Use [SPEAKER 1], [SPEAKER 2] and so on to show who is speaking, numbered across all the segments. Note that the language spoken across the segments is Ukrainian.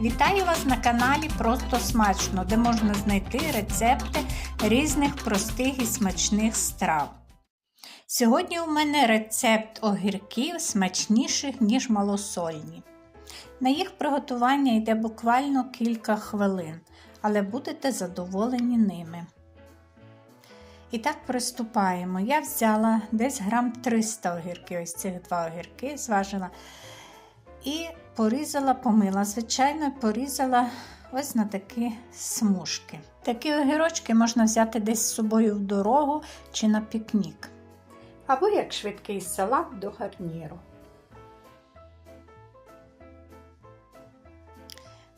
[SPEAKER 1] Вітаю вас на каналі Просто Смачно, де можна знайти рецепти різних простих і смачних страв. Сьогодні у мене рецепт огірків смачніших, ніж малосольні. На їх приготування йде буквально кілька хвилин, але будете задоволені ними. І так приступаємо. Я взяла десь грам 300 огірків, ось цих два огірки зважила. І порізала, помила, звичайно, порізала ось на такі смужки. Такі огірочки можна взяти десь з собою в дорогу чи на пікнік. Або як швидкий салат до гарніру.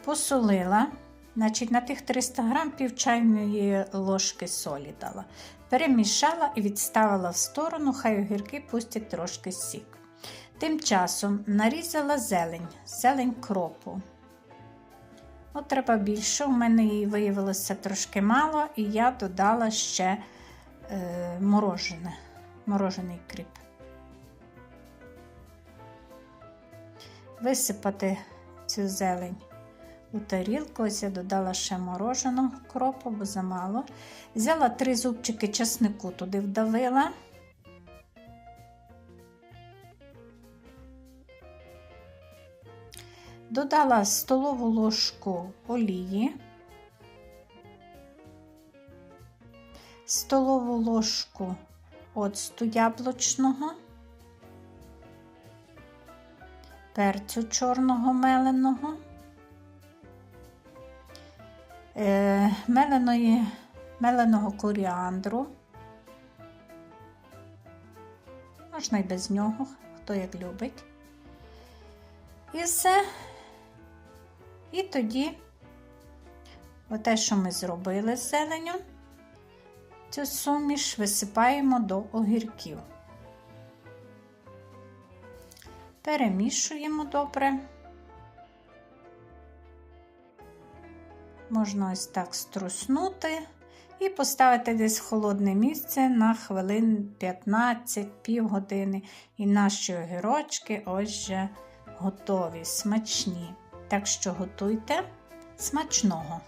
[SPEAKER 1] Посолила, значить на тих 300 грам пів чайної ложки солі дала. Перемішала і відставила в сторону, хай огірки пустять трошки сік. Тим часом нарізала зелень, зелень кропу. От треба більше, у мене її виявилося трошки мало, і я додала ще е, морожене, морожений кріп. Висипати цю зелень у тарілку, ось я додала ще мороженого кропу, бо замало. Взяла три зубчики чеснику, туди вдавила. Додала столову ложку олії, столову ложку оцту яблучного, перцю чорного меленого, е, меленої, меленого коріандру. Можна і без нього, хто як любить. І все. І тоді, те, що ми зробили з зеленю, цю суміш висипаємо до огірків. Перемішуємо добре. Можна ось так струснути і поставити десь в холодне місце на хвилин 15 півгодини. І наші огірочки ось вже готові, смачні. Так що готуйте смачного!